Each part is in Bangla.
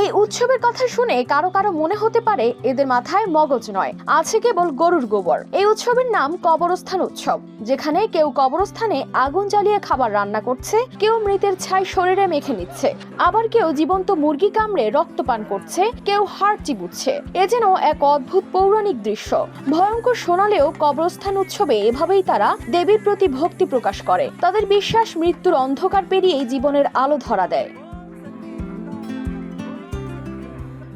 এই উৎসবের কথা শুনে কারও কারও মনে হতে পারে এদের মাথায় মগজ নয়। আছে কেবল গরুর গোবর। এই উৎসবের নাম কবরস্থান উৎসব, যেখানে কেউ কবরস্থানে আগুন জ্বালিয়ে খাবার রান্না করছে, কেউ মৃতের ছাই শরীরে মেখে নিচ্ছে, আবার কেউ জীবন্ত মুরগি কামড়ে রক্ত পান করছে, কেউ হাড় চিবুচ্ছে। এ যেন এক অদ্ভুত পৌরাণিক দৃশ্য। ভয়ঙ্কর শোনালেও কবরস্থান উৎসবে এভাবেই তারা দেবীর প্রতি ভক্তি প্রকাশ করে। তাদের বিশ্বাস মৃত্যুর অন্ধকার পেরিয়েই জীবনের আলো ধরা দেয়।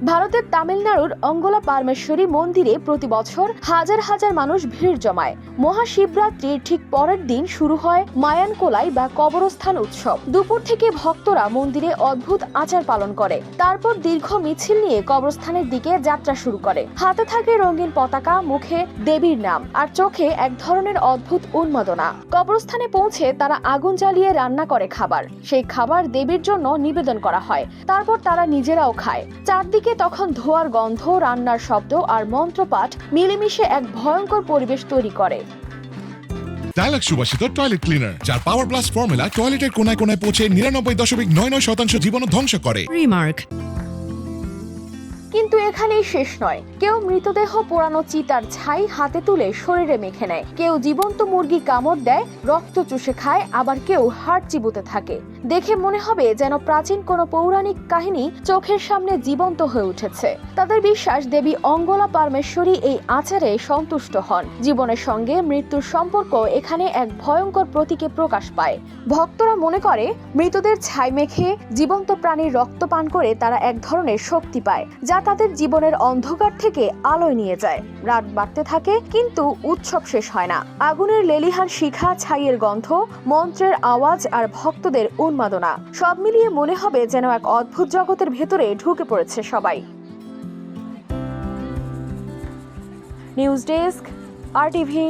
ভারতের তামিলনাড়ুর অঙ্গলা পারমেশ্বরী মন্দিরে প্রতি বছর হাজার হাজার মানুষ ভিড় জমায়। মহাশিবরাত্রির ঠিক পরের দিন শুরু হয় মায়ানকোলাই বা কবরস্থান উৎসব। দুপুর থেকে ভক্তরা মন্দিরে অদ্ভুত আচার পালন করে। তারপর দীর্ঘ মিছিল নিয়ে কবরস্থানের দিকে যাত্রা শুরু করে। হাতে থাকে রঙিন পতাকা, মুখে দেবীর নাম আর চোখে এক ধরনের অদ্ভুত উন্মাদনা। কবরস্থানে পৌঁছে তারা আগুন জ্বালিয়ে রান্না করে খাবার। সেই খাবার দেবীর জন্য নিবেদন করা হয়। তারপর তারা নিজেরাও খায়। চারদিকে তখন ধোয়ার গন্ধ রান্নার শব্দ আর মন্ত্রপাঠ মিলেমিশে এক ভয়ঙ্কর পরিবেশ তৈরি করে। ডায়লগ সুবাসিত টয়লেট ক্লিনার যার পাওয়ার প্লাস ফর্মুলা টয়লেটের কোনায় কোনায় পৌঁছে নিরানব্বই দশমিক নয় নয় শতাংশ জীবন ধ্বংস করে. কিন্তু এখানেই শেষ নয়। কেউ মৃতদেহ পোড়ানো চিতার ছাই হাতে তুলে শরীরে মেখে নেয়। কেউ জীবন্ত মুরগি কামড় দেয় রক্ত চুষে খায় আবার কেউ হাড় চিবুতে থাকে। দেখে মনে হবে যেন প্রাচীন কোনো পৌরাণিক কাহিনী চোখের সামনে জীবন্ত হয়ে উঠেছে। তাদের বিশ্বাস দেবী অঙ্গলা পারমেশ্বরী এই আচারে সন্তুষ্ট হন। জীবনের সঙ্গে মৃত্যুর সম্পর্ক এখানে এক ভয়ঙ্কর প্রতীকে প্রকাশ পায়। ভক্তরা মনে করে, মৃতদের ছাই মেখে জীবন্ত প্রাণীর রক্ত পান করে তারা এক ধরনের শক্তি পায়, যা তাদের জীবনের অন্ধকার থেকে আলোয় নিয়ে যায়। রাত বাড়তে থাকে, কিন্তু উৎসব শেষ হয় না। আগুনের লেলিহান শিখা, ছাইয়ের গন্ধ, মন্ত্রের আওয়াজ আর ভক্তদের উন্মাদনা। সব মিলিয়ে মনে হবে যেন এক অদ্ভুত জগতের ভেতরে ঢুকে পড়েছে সবাই। নিউজ ডেস্ক, আর টিভি